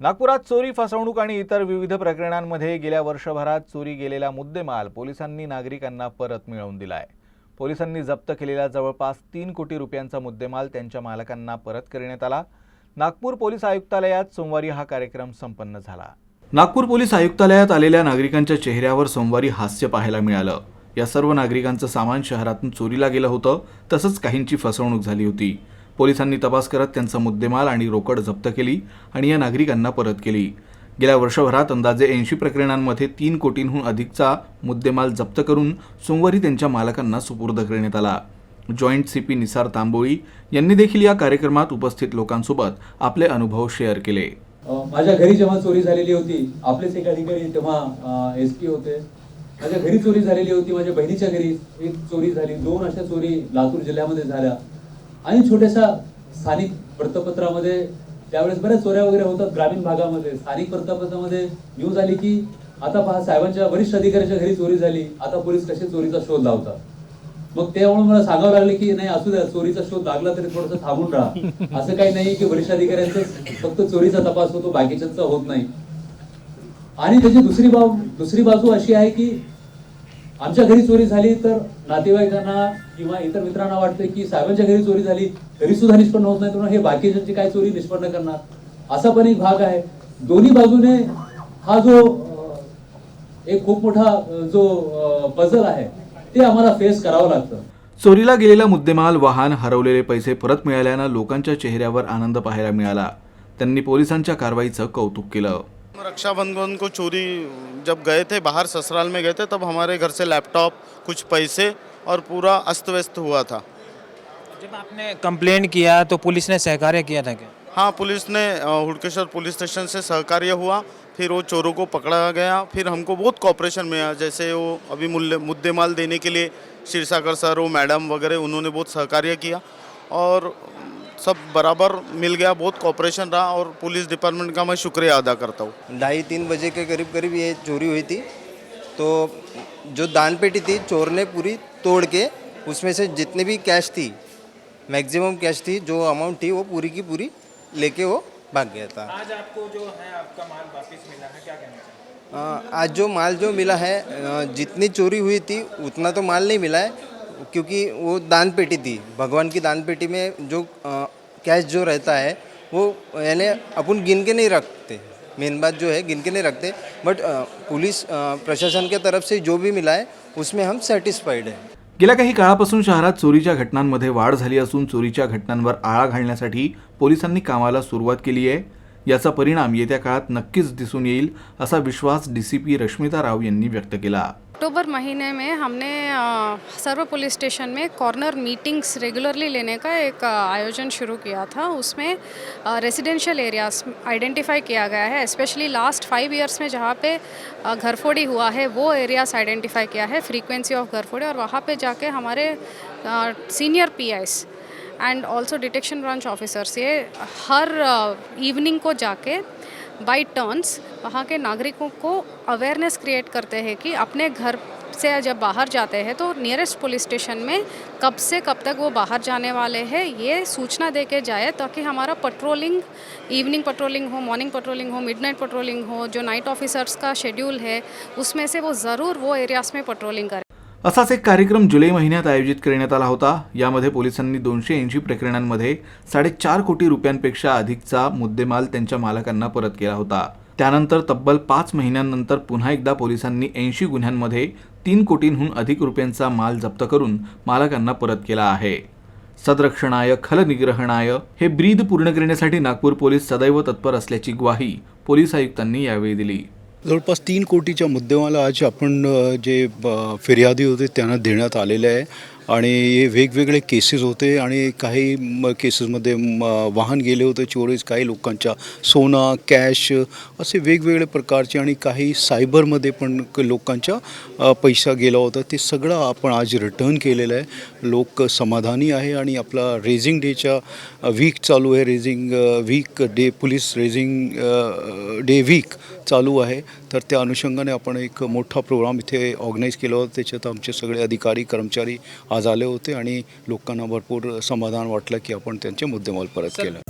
नागपुरात चोरी फसवणूक आणि इतर विविध प्रकरणांमध्ये गेल्या वर्षभरात चोरी गेलेला मुद्देमाल पोलिसांनी नागरिकांना परत मिळवून दिलाय. पोलिसांनी जप्त केलेला जवळपास तीन कोटी रुपयांचा मुद्देमाल त्यांच्या मालकांना परत करण्यात आला. नागपूर पोलीस आयुक्तालयात सोमवारी हा कार्यक्रम संपन्न झाला. नागपूर पोलीस आयुक्तालयात आलेल्या नागरिकांच्या चेहऱ्यावर सोमवारी हास्य पाहायला मिळालं. या सर्व नागरिकांचं सामान शहरातून चोरीला गेलं होतं तसंच काहींची फसवणूक झाली होती. पोलिसांनी तपास करत त्यांचा मुद्देमाल आणि रोकड जप्त केली आणि या नागरिकांना परत केली. गेल्या वर्षभरात अंदाजे ऐंशी प्रकरणांमध्ये तीन कोटींहून अधिकचा मुद्देमाल जप्त करून सोमवारी त्यांच्या मालकांना सुपूर्द करण्यात आला. जॉईंट सीपी निसार तांबोळी यांनी देखील या कार्यक्रमात उपस्थित लोकांसोबत आपले अनुभव शेअर केले. माझ्या घरी जेव्हा चोरी झालेली होती आपलेच एक अधिकारी तेव्हा एस पी होते. माझ्या घरी चोरी झालेली होती माझ्या बहिणीच्या घरी एक चोरी झाली दोन अशा चोरी लातूर जिल्ह्यामध्ये झाल्या. आणि छोट्याशा स्थानिक वृत्तपत्रामध्ये त्यावेळेस बऱ्याच चोऱ्या वगैरे होतात ग्रामीण भागामध्ये. स्थानिक वृत्तपत्रामध्ये न्यूज आली की आता पहा साहेबांच्या वरिष्ठ अधिकाऱ्याच्या घरी चोरी झाली. आता पोलीस कसे चोरीचा शोध लावतात? मग त्यामुळे मला सांगावं लागले की नाही असू द्या चोरीचा शोध लागला तरी थोडस थांबून राहा. असं काही नाही की वरिष्ठ अधिकाऱ्यांचा फक्त चोरीचा तपास होतो बाकीच्यांचा होत नाही. आणि त्याची दुसरी बाब दुसरी बाजू अशी आहे की आमच्या घरी चोरी झाली तर नातेवाईकांना किंवा इतर मित्रांना वाटतं की साहेबांच्या घरी चोरी झाली तरी सुद्धा निष्पन्न होत नाही तर हे बाकीच्यांची काय चोरी निष्पन्न करणार? असा पण एक भाग आहे. दोन्ही बाजूने हा जो एक खूप मोठा जो पझल आहे ते आम्हाला फेस करावं लागतं. चोरीला गेलेला मुद्देमाल वाहन हरवलेले पैसे परत मिळाल्यानं लोकांच्या चेहऱ्यावर आनंद पाहायला मिळाला. त्यांनी पोलिसांच्या कारवाईचं कौतुक केलं. रक्षाबंधन को चोरी जब गए थे बाहर ससुराल में गए थे तब हमारे घर से लैपटॉप कुछ पैसे और पूरा अस्त व्यस्त हुआ था। जब आपने कंप्लेंट किया तो पुलिस ने सहकार्य किया था क्या? हाँ पुलिस ने हुडकेश्वर पुलिस स्टेशन से सहकार्य हुआ फिर वो चोरों को पकड़ा गया फिर हमको बहुत कॉपरेशन मिला जैसे वो अभी मूल्य मुद्देमाल देने के लिए क्षीरसागर सर वो मैडम वगैरह उन्होंने बहुत सहकार्य किया और सब बराबर मिल गया बहुत कॉपरेशन रहा और पुलिस डिपार्टमेंट का मैं शुक्रिया अदा करता हूँ। ढाई तीन बजे के करीब करीब ये चोरी हुई थी। तो जो दान पेटी थी चोर ने पूरी तोड़ के उसमें से जितनी भी कैश थी मैक्सिमम कैश थी जो अमाउंट थी वो पूरी की पूरी लेके वो भाग गया था। आज आपको जो है आपका माल वापस मिला है क्या कहना चाहिए आज जो माल जो मिला है जितनी चोरी हुई थी उतना तो माल नहीं मिला है। क्योंकि वो दान पेटी थी। भगवान की दान पेटी में जो अ, कैश जो रहता है वो यानी अपन गिन के नहीं रखते। मेन बात जो है गिन के नहीं रखते। बट पुलिस प्रशासन के तरफ से जो भी मिला है उसमें हम सॅटिस्फाईड आहे गेल्या काही काळापासून शहरात चोरीच्या घटनांमध्ये वाढ झाली असून चोरीच्या घटनांवर आळा घालण्यासाठी पोलिसांनी कामाला सुरुवात केली आहे. याचा परिणाम येत्या काळात नक्कीच दिसून येईल असा विश्वास D C P Rashmita Rao यांनी व्यक्त केला. अक्टूबर महीने में हमने सर्व पुलिस स्टेशन में कॉर्नर मीटिंग्स रेगुलरली लेने का एक आयोजन शुरू किया था। उसमें रेजिडेंशियल एरियाज़ आइडेंटिफाई किया गया है। स्पेशली लास्ट फाइव इयर्स में जहाँ पे घरफोड़ी हुआ है, वो एरियाज़ आइडेंटिफाई किया है फ्रीक्वेंसी ऑफ़ घरफोड़ी। और वहाँ पे जाके हमारे senior P and also detection branch officers ये हर इवनिंग को जाके बाई टर्न्स वहाँ के नागरिकों को अवेयरनेस क्रिएट करते हैं कि अपने घर से जब बाहर जाते हैं तो नियरेस्ट पुलिस स्टेशन में कब से कब तक वो बाहर जाने वाले हैं, ये सूचना दे के जाए ताकि हमारा पेट्रोलिंग इवनिंग पेट्रोलिंग हो मॉर्निंग पेट्रोलिंग हो मिडनाइट पेट्रोलिंग हो, जो नाइट ऑफिसर्स का शेड्यूल है, उसमें से वो ज़रूर वो एरियाज़ में पेट्रोलिंग करें। असाच एक कार्यक्रम जुलै महिन्यात आयोजित करण्यात आला होता. यामध्ये पोलिसांनी दोनशे ऐंशी प्रकरणांमध्ये साडेचार कोटी रुपयांपेक्षा अधिकचा मुद्देमाल त्यांच्या मालकांना परत केला होता. त्यानंतर तब्बल पाच महिन्यांनंतर पुन्हा एकदा पोलिसांनी ऐंशी गुन्ह्यांमध्ये तीन कोटींहून अधिक रुपयांचा माल जप्त करून मालकांना परत केला आहे. सदरक्षणाय खलनिग्रहणाय हे ब्रीद पूर्ण करण्यासाठी नागपूर पोलीस सदैव तत्पर असल्याची ग्वाही पोलीस आयुक्तांनी यावेळी दिली. जवळपास तीन कोटीच्या मुद्देमाला आज आपण जे ब- फिर्यादी होते त्यांना देण्यात आलेले आहे. आणि हे वेगवेगळे केसेस होते आणि काही म- केसेसमध्ये वाहन गेले होते चोरीस काही लोकांच्या. सोना कॅश असे वेगवेगळे प्रकारचे आणि काही सायबरमध्ये पण लोकांच्या पैसा गेला होता. ते सगळं आपण आज रिटर्न केलेलं आहे. लोक समाधानी आहे आणि आपला रेझिंग डेच्या वीक चालू आहे. Raising week day police raising day week चालू आहे. तर त्या अनुषंगाने आपण एक मोठा प्रोग्राम इथे ऑर्गनाईज केला होता. त्याच्यात आमचे सगळे अधिकारी कर्मचारी आज आले होते आणि लोकांना भरपूर समाधान वाटलं की आपण त्यांचे मुद्देमाल परत केलं.